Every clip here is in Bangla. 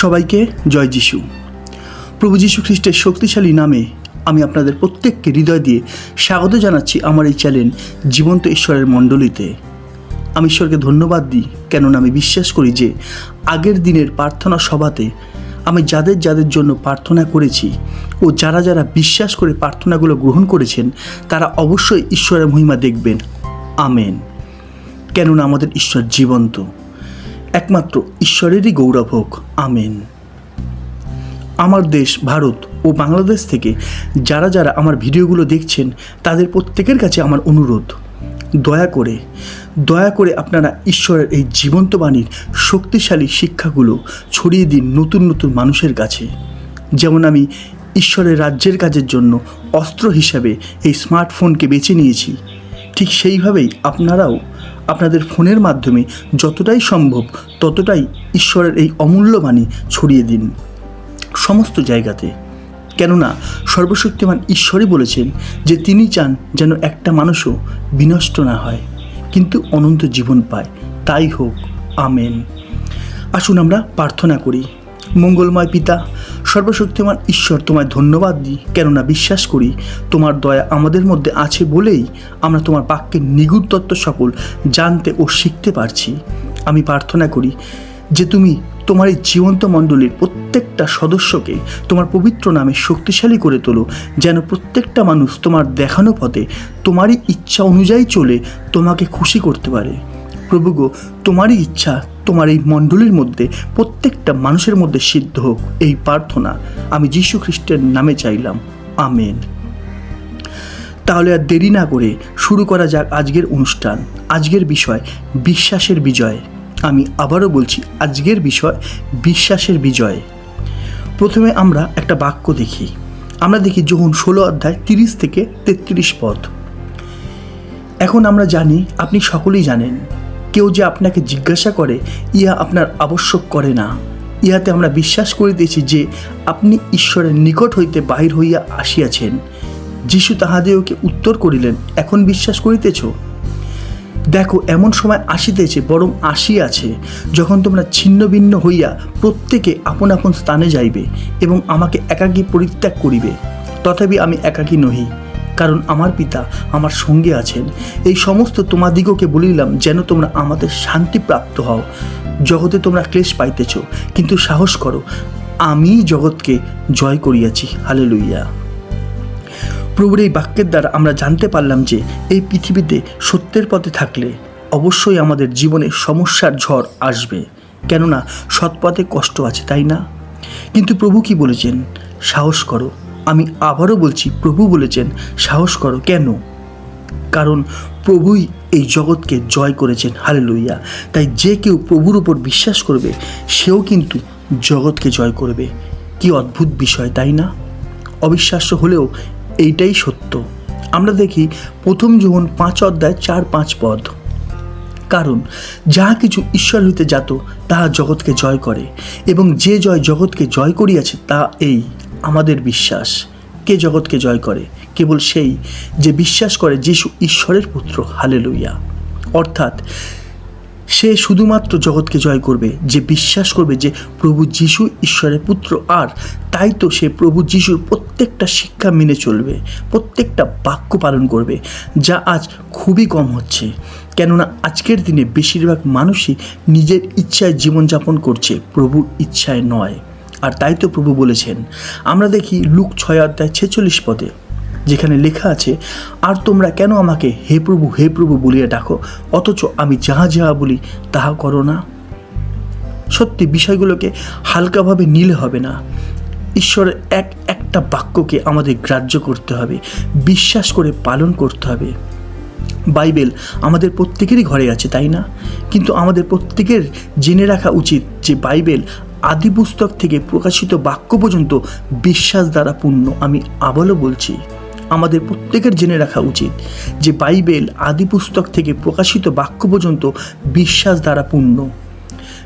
সবাইকে জয় যিশু। প্রভু যীশু খ্রিস্টের শক্তিশালী নামে আমি আপনাদের প্রত্যেককে হৃদয় দিয়ে স্বাগত জানাচ্ছি আমার এই চ্যানেল জীবন্ত ঈশ্বরের মণ্ডলীতে। আমি ঈশ্বরকে ধন্যবাদ দিই, কেননা আমি বিশ্বাস করি যে আগের দিনের প্রার্থনা সভাতে আমি যাদের যাদের জন্য প্রার্থনা করেছি ও যারা যারা বিশ্বাস করে প্রার্থনাগুলো গ্রহণ করেছেন, তারা অবশ্যই ঈশ্বরের মহিমা দেখবেন। আমেন। কেননা আমাদের ঈশ্বর জীবন্ত। একমাত্র ঈশ্বরেরই গৌরব হোক। আমেন। আমার দেশ, ভারত ও বাংলাদেশ থেকে যারা যারা আমার ভিডিওগুলো দেখছেন, তাদের প্রত্যেকের কাছে আমার অনুরোধ। দয়া করে দয়া করে আপনারা ঈশ্বরের এই জীবন্ত বাণীর শক্তিশালী শিক্ষাগুলো ছড়িয়ে দিন নতুন নতুন মানুষের কাছে। যেমন আমি ঈশ্বরের রাজ্যের কাজের জন্য অস্ত্র হিসাবে এই স্মার্টফোনকে বেছে নিয়েছি, ঠিক সেইভাবেই আপনারাও আপনাদের ফোনের মাধ্যমে যতটাই সম্ভব ততটাই ঈশ্বরের এই অমূল্য বাণী ছড়িয়ে দিন সমস্ত জায়গাতে। কেননা সর্বশক্তিমান ঈশ্বরই বলেছেন যে তিনি চান যেন একটা মানুষও বিনষ্ট না হয়, কিন্তু অনন্ত জীবন পায়। তাই হোক, আমেন। আসুন আমরা প্রার্থনা করি। মঙ্গলময় পিতা সর্বশক্তিমান ঈশ্বর, তোমায় ধন্যবাদ দিই। কেননা বিশ্বাস করি, তোমার দয়া আমাদের মধ্যে আছে বলেই আমরা তোমার বাক্যের নিগুড় তত্ত্ব সকল জানতে ও শিখতে পারছি। আমি প্রার্থনা করি যে তুমি তোমার এই জীবন্ত মণ্ডলীর প্রত্যেকটা সদস্যকে তোমার পবিত্র নামে শক্তিশালী করে তোলো, যেন প্রত্যেকটা মানুষ তোমার দেখানো পথে তোমারই ইচ্ছা অনুযায়ী চলে, তোমাকে খুশি করতে পারে। প্রভু গো, তোমারই ইচ্ছা তোমার এই মণ্ডলীর মধ্যে প্রত্যেকটা মানুষের মধ্যে সিদ্ধ হোক, এই প্রার্থনা আমি যীশু খ্রিস্টের নামে চাইলাম। আমেন। তাহলে আর দেরি না করে শুরু করা যাক আজকের অনুষ্ঠান। আজকের বিষয় বিশ্বাসের বিজয়। আমি আবারও বলছি, আজকের বিষয় বিশ্বাসের বিজয়। প্রথমে আমরা একটা বাক্য দেখি। আমরা দেখি যখন ষোলো অধ্যায় তিরিশ থেকে তেত্রিশ পথ। এখন আমরা জানি, আপনি সকলেই জানেন কেউ যে আপনাকে জিজ্ঞাসা করে, ইহা আপনার আবশ্যক করে না। ইহাতে আমরা বিশ্বাস করিতেছি যে, আপনি ঈশ্বরের নিকট হইতে বাহির হইয়া আসিয়াছেন। যিশু তাহাদেরকে উত্তর করিলেন, এখন বিশ্বাস করিতেছ? দেখো, এমন সময় আসিতেছে, বরং আসিয়াছে, যখন তোমরা ছিন্ন ভিন্ন হইয়া প্রত্যেকে আপন আপন স্থানে যাইবে এবং আমাকে একাকী পরিত্যাগ করিবে। তথাপি আমি একাকী নহি। কারণ আমার পিতা আমার সঙ্গে আছেন। এই সমস্ত তোমাদিগকে বলিলাম, যেন তোমরা আমাদের শান্তি প্রাপ্ত হও। জগতে তোমরা ক্লেশ পাইতেছ, কিন্তু সাহস করো আমি জগৎকে জয় করিয়াছি। হালে লইয়া প্রভুর এই বাক্যের দ্বারা আমরা জানতে পারলাম যে, এই পৃথিবীতে সত্যের পথে থাকলে অবশ্যই আমাদের জীবনে সমস্যার ঝড় আসবে। কেননা সৎপথে কষ্ট আছে, তাই না? কিন্তু প্রভু কি বলেছেন? সাহস করো আমি আবারও বলছি, প্রভু বলেছেন, সাহস করো। কেন? কারণ প্রভুই এই জগৎকে জয় করেছেন। হালে লইয়া তাই যে কেউ প্রভুর উপর বিশ্বাস করবে, সেও কিন্তু জগৎকে জয় করবে। কি অদ্ভুত বিষয়, তাই না? অবিশ্বাস্য হলেও এইটাই সত্য। আমরা দেখি প্রথম যখন পাঁচ অধ্যায় চার পাঁচ পদ। কারণ যাহা কিছু ঈশ্বর হইতে যাত তাহা জগৎকে জয় করে। এবং যে জয় জগৎকে জয় করিয়াছে, তা এই। আমাদের বিশ্বাস। কে জগৎকে জয় করে? কেবল সেই যে বিশ্বাস করে যিশু ঈশ্বরের পুত্র। হালে লইয়া অর্থাৎ সে শুধুমাত্র জগৎকে জয় করবে, যে বিশ্বাস করবে যে প্রভু যিশু ঈশ্বরের পুত্র। আর তাই তো সে প্রভু যিশুর প্রত্যেকটা শিক্ষা মেনে চলবে, প্রত্যেকটা বাক্য পালন করবে, যা আজ খুবই কম হচ্ছে। কেননা আজকের দিনে বেশিরভাগ মানুষই নিজের ইচ্ছায় জীবনযাপন করছে, প্রভুর ইচ্ছায় নয়। আর তাই তো প্রভু বলেছেন, আমরা দেখি লুক ছয় অধ্যায় ছেচল্লিশ পদে, যেখানে লেখা আছে, আর তোমরা কেন আমাকে হে প্রভু হে প্রভু বলিয়া ডাকো? অথচ আমি যাহা যাহা বলি, তাহা করো না। সত্যি, বিষয়গুলোকে হালকাভাবে নিলে হবে না। ঈশ্বরের এক একটা বাক্যকে আমাদের গ্রাহ্য করতে হবে, বিশ্বাস করে পালন করতে হবে। বাইবেল আমাদের প্রত্যেকেরই ঘরে আছে, তাই না? কিন্তু আমাদের প্রত্যেকের জেনে রাখা উচিত যে বাইবেল আদি পুস্তক থেকে প্রকাশিত বাক্য পর্যন্ত বিশ্বাস দ্বারা পূর্ণ, আমি আবারও বলছি, আমাদের প্রত্যেকের জেনে রাখা উচিত যে বাইবেল আদি পুস্তক থেকে প্রকাশিত বাক্য পর্যন্ত বিশ্বাস দ্বারা পূর্ণ।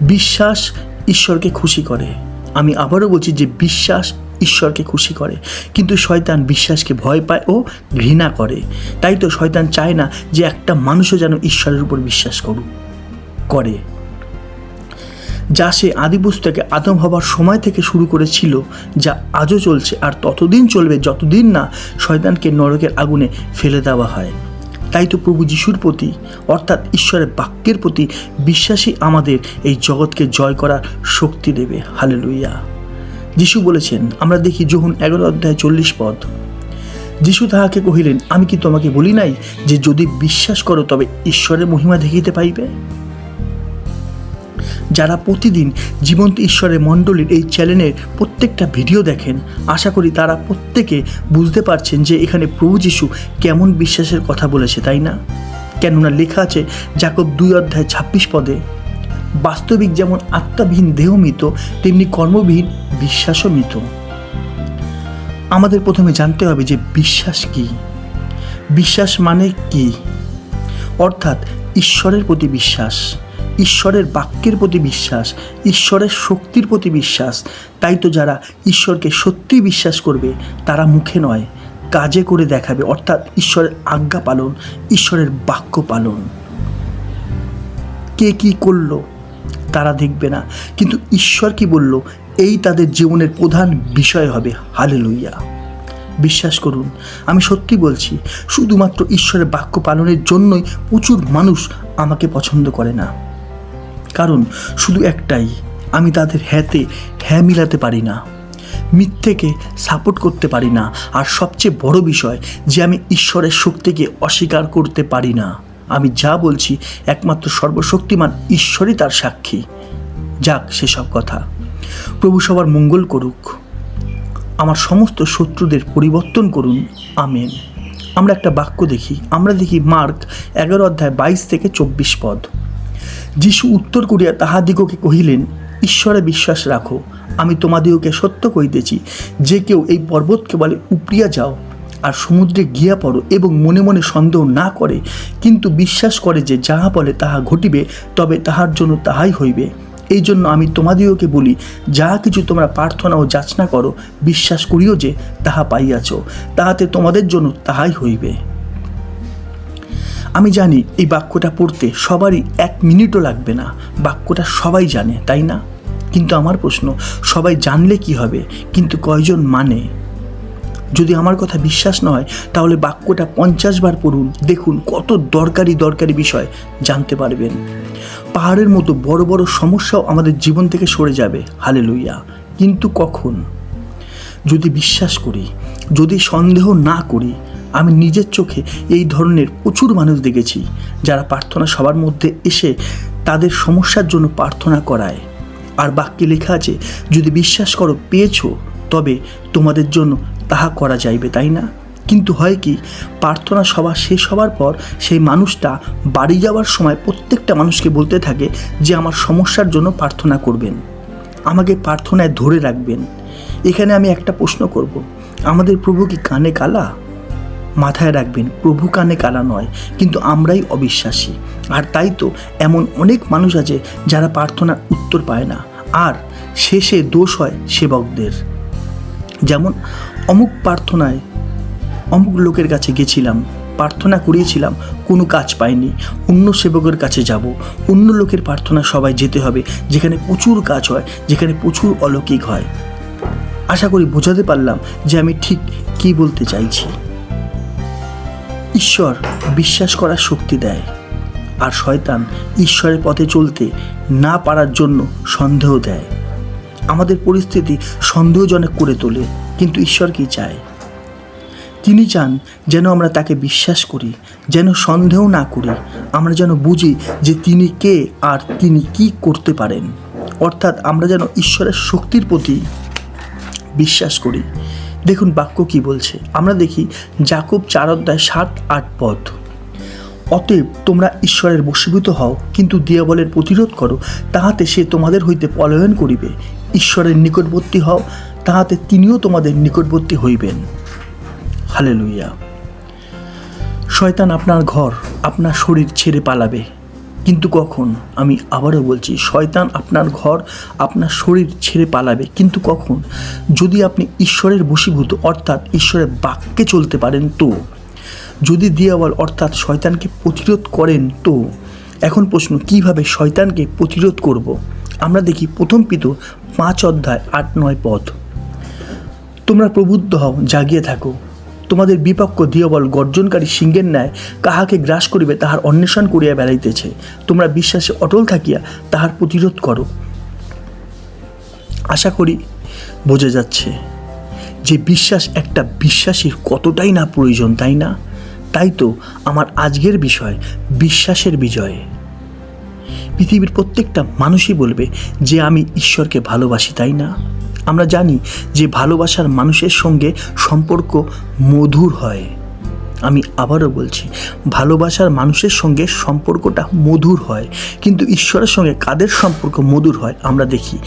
বিশ্বাস ঈশ্বরকে খুশি করে। আমি আবারও বলছি যে বিশ্বাস ঈশ্বরকে খুশি করে, কিন্তু শয়তান বিশ্বাসকে ভয় পায় ও ঘৃণা করে। তাই তো শয়তান চায় না যে একটা মানুষও যেন ঈশ্বরের উপর বিশ্বাস করুক, করে। যা সে আদিপুস্তকে আদম হবার সময় থেকে শুরু করেছিল, যা আজও চলছে আর ততদিন চলবে যতদিন না শয়তানকে নরকের আগুনে ফেলে দেওয়া হয়। তাই তো প্রভু যিশুর প্রতি, অর্থাৎ ঈশ্বরের বাক্যের প্রতি বিশ্বাসী আমাদের এই জগৎকে জয় করার শক্তি দেবে। হালে লুইয়া যিশু বলেছেন, আমরা দেখি যখন এগারো অধ্যায় চল্লিশ পদ, যিশু তাহাকে কহিলেন, আমি কি তোমাকে বলি নাই যে যদি বিশ্বাস করো তবে ঈশ্বরের মহিমা দেখিতে পাইবে? যারা প্রতিদিন জীবন্ত ঈশ্বরের মণ্ডলীর এই চ্যানেলের প্রত্যেকটা ভিডিও দেখেন, আশা করি তারা প্রত্যেকে বুঝতে পারছেন যে এখানে প্রভু যিশু কেমন বিশ্বাসের কথা বলেছে, তাই না? কেননা লেখা আছে জাকব দুই অধ্যায় ছাব্বিশ পদে, বাস্তবিক যেমন আত্মাবিহীন দেহ মৃত তেমনি কর্মবিহীন বিশ্বাসও মৃত। আমাদের প্রথমে জানতে হবে যে বিশ্বাস কি? বিশ্বাস মানে কি? অর্থাৎ ঈশ্বরের প্রতি বিশ্বাস। ঈশ্বরের বাক্যের প্রতি বিশ্বাস, ঈশ্বরের শক্তির প্রতি বিশ্বাস। তাই তো যারা ঈশ্বরকে সত্যি বিশ্বাস করবে, তারা মুখে নয়, কাজে করে দেখাবে। অর্থাৎ ঈশ্বরের আজ্ঞা পালন, ঈশ্বরের বাক্য পালন। কে কি করল, তারা দেখবে না। কিন্তু ঈশ্বর কি বলল, এই তাদের জীবনের প্রধান বিষয় হবে। হালে লইয়া বিশ্বাস করুন, আমি সত্যি বলছি, শুধুমাত্র ঈশ্বরের বাক্য পালনের জন্যই প্রচুর মানুষ আমাকে পছন্দ করে না। কারণ শুধু একটাই, আমি তাদের হ্যাতে হ্যাঁ মিলাতে পারি না, মিথ্যেকে সাপোর্ট করতে পারি না, আর সবচেয়ে বড় বিষয় যে আমি ঈশ্বরের শক্তিকে অস্বীকার করতে পারি না। আমি যা বলছি একমাত্র সর্বশক্তিমান ঈশ্বরই তার সাক্ষী। যাক, সেসব কথা। প্রভু সবার মঙ্গল করুক। আমার সমস্ত শত্রুদের পরিবর্তন করুন। আমেন। আমরা একটা বাক্য দেখি। আমরা দেখি মার্ক এগারো অধ্যায় বাইশ থেকে চব্বিশ পদ। যিশু উত্তর করিয়া তাহাদিগকে কহিলেন, ঈশ্বরে বিশ্বাস রাখো, আমি তোমাদিগকে সত্য কইতেছি যে কেউ এই পর্বতকে বলে উপরিয়া যাও আর সমুদ্রে গিয়া পড়ো এবং মনে মনে সন্দেহ না করে, কিন্তু বিশ্বাস করে যে যাহা বলে তাহা ঘটিবে, তবে তাহার জন্য তাহাই হইবে। এই জন্য আমি তোমাদিগকে বলি যাহা কিছু তোমরা প্রার্থনা ও যাচনা করো, বিশ্বাস করিও যে তাহা পাইয়াছ, তাহাতে তোমাদের জন্য তাহাই হইবে। আমি জানি এই বাক্যটা পড়তে সবারই এক মিনিটও লাগবে না। বাক্যটা সবাই জানে, তাই না? কিন্তু আমার প্রশ্ন, সবাই জানলে কি হবে? কিন্তু কয়জন মানে? যদি আমার কথা বিশ্বাস নয় তাহলে বাক্যটা পঞ্চাশ বার পড়ুন। দেখুন কত দরকারি দরকারি বিষয় জানতে পারবেন। পাহাড়ের মতো বড় বড় সমস্যাও আমাদের জীবন থেকে সরে যাবে। হালে লইয়া কিন্তু কখন? যদি বিশ্বাস করি, যদি সন্দেহ না করি আমি নিজের চোখে এই ধরনের প্রচুর মানুষ দেখেছি, যারা প্রার্থনা সবার মধ্যে এসে তাদের সমস্যার জন্য প্রার্থনা করায়। আর বাক্যে লেখা আছে, যদি বিশ্বাস করো পেয়েছ, তবে তোমাদের জন্য তাহা করা যাইবে তাই না? কিন্তু হয় কি, প্রার্থনা সভা শেষ হওয়ার পর সেই মানুষটা বাড়ি যাওয়ার সময় প্রত্যেকটা মানুষকে বলতে থাকে যে আমার সমস্যার জন্য প্রার্থনা করবেন। আমাকে প্রার্থনায় ধরে রাখবেন। এখানে আমি একটা প্রশ্ন করব, আমাদের প্রভু কি কানে কালা? মাথায় রাখবেন, প্রভু কানে কালা নয়, কিন্তু আমরাই অবিশ্বাসী। আর তাই তো এমন অনেক মানুষ আছে যারা প্রার্থনার উত্তর পায় না, আর শেষে দোষ হয় সেবকদের। যেমন অমুক প্রার্থনায়, অমুক লোকের কাছে গেছিলাম, প্রার্থনা করিয়েছিলাম, কোনো কাজ পাইনি, অন্য সেবকের কাছে যাব, অন্য লোকের প্রার্থনা সবাই যেতে হবে, যেখানে প্রচুর কাজ হয়, যেখানে প্রচুর অলৌকিক হয়। আশা করি বোঝাতে পারলাম যে আমি ঠিক কী বলতে চাইছি। ঈশ্বর বিশ্বাস করার শক্তি দেয়। আর শয়তান ঈশ্বরের পথে চলতে না পারার জন্য সন্দেহ দেয়। আমাদের পরিস্থিতি সন্দেহজনক করে তোলে, কিন্তু ঈশ্বর কি চায়? তিনি চান যেন আমরা তাকে বিশ্বাস করি, যেন সন্দেহ না করি, আমরা যেন বুঝি যে তিনি কে আর তিনি কি করতে পারেন। অর্থাৎ আমরা যেন ঈশ্বরের শক্তির প্রতি বিশ্বাস করি। দেখুন বাক্য কি বলছে। আমরা দেখি জাকব চার অধ্যায় সাত, আট পদ। অতএব তোমরা ঈশ্বরের বশীভূত হও, কিন্তু দিয়াবলের প্রতিরোধ করো, তাহাতে সে তোমাদের হইতে পলায়ন করিবে। ঈশ্বরের নিকটবর্তী হও, তাহাতে তিনিও তোমাদের নিকটবর্তী হইবেন। হালে লুইয়া শয়তান আপনার ঘর, আপনার শরীর ছেড়ে পালাবে। কিন্তু কখন? আমি আবারও বলছি, শয়তান আপনার ঘর, আপনার শরীর ছেড়ে পালাবে, কিন্তু কখন? যদি আপনি ঈশ্বরের বশীভূত, অর্থাৎ ঈশ্বরের বাক্যে চলতে পারেন তো? যদি দিয়াবল, অর্থাৎ শয়তানকে প্রতিরোধ করেন তো? এখন প্রশ্ন, কীভাবে শয়তানকে প্রতিরোধ করব? আমরা দেখি প্রথম পিত পাঁচ অধ্যায়, আট নয় পথ। তোমরা প্রবুদ্ধ হও, জাগিয়ে থাকো। তোমাদের বিপক্ষ দিয়বল গর্জনকারী সিংহের ন্যায় কাহাকে গ্রাস করিবে তাহার অন্বেষণ করিয়া বেড়াইতেছে। তোমরা বিশ্বাসে অটল থাকিয়া তাহার প্রতিরোধ করো। আশা করি বোঝা যাচ্ছে যে বিশ্বাস একটা বিশ্বাসীর কতটাই না প্রয়োজন, তাই না? তাই তো আমার আজকের বিষয়, বিশ্বাসের বিজয়। পৃথিবীর প্রত্যেকটা মানুষই বলবে যে আমি ঈশ্বরকে ভালোবাসি, তাই না? আমরা জানি যে ভালোবাসার মানুষের সঙ্গে সম্পর্ক মধুর হয়। আমি আবারও বলছি, ভালোবাসার মানুষের সঙ্গে সম্পর্কটা মধুর হয়। কিন্তু ঈশ্বরের সঙ্গে কাদের সম্পর্ক মধুর হয়, আমরা দেখি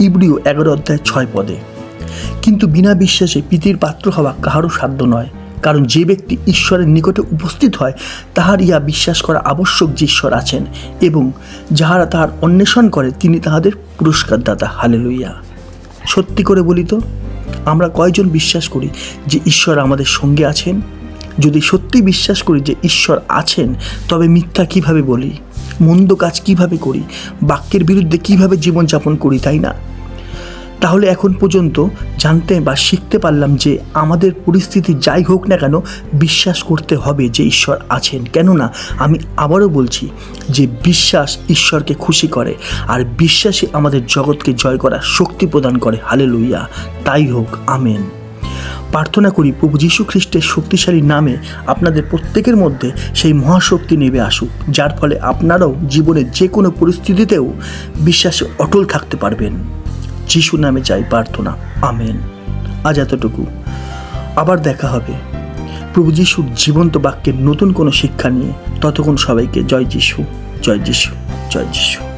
ইব্রিও এগারো অধ্যায় ছয় পদে। কিন্তু বিনা বিশ্বাসে প্রীতির পাত্র হওয়া কাহারও সাধ্য নয়। কারণ যে ব্যক্তি ঈশ্বরের নিকটে উপস্থিত হয়, তাহার ইহা বিশ্বাস করা আবশ্যক যে ঈশ্বর আছেন এবং যাহারা তাহার অন্বেষণ করে, তিনি তাহাদের পুরস্কার দাতা হালে লইয়া সত্যি করে বলি তো, আমরা কয়জন বিশ্বাস করি যে ঈশ্বর আমাদের সঙ্গে আছেন? যদি সত্যি বিশ্বাস করি যে ঈশ্বর আছেন, তবে মিথ্যা কীভাবে বলি? মন্দ কাজ কীভাবে করি? বাক্যের বিরুদ্ধে কীভাবে জীবনযাপন করি, তাই না? তাহলে এখন পর্যন্ত জানতে বা শিখতে পারলাম যে আমাদের পরিস্থিতি যাই হোক না কেন বিশ্বাস করতে হবে যে ঈশ্বর আছেন। কেননা আমি আবারও বলছি যে বিশ্বাস ঈশ্বরকে খুশি করে, আর বিশ্বাসই আমাদের জগৎকে জয় করার শক্তি প্রদান করে। হালে লইয়া তাই হোক, আমেন। প্রার্থনা করি প্রভু যীশু খ্রিস্টের শক্তিশালী নামে আপনাদের প্রত্যেকের মধ্যে সেই মহাশক্তি নেবে আসুক, যার ফলে আপনারাও জীবনের যে কোনো পরিস্থিতিতেও বিশ্বাসে অটল থাকতে পারবেন। যিশু নামে চাই প্রার্থনা। আমেন। আজ এতটুকু। আবার দেখা হবে। প্রভু যিশুর জীবন্ত বাক্যের নতুন কোনো শিক্ষা নিয়ে ততক্ষণ সবাইকে জয় যিশু জয় যিশু জয় যিশু।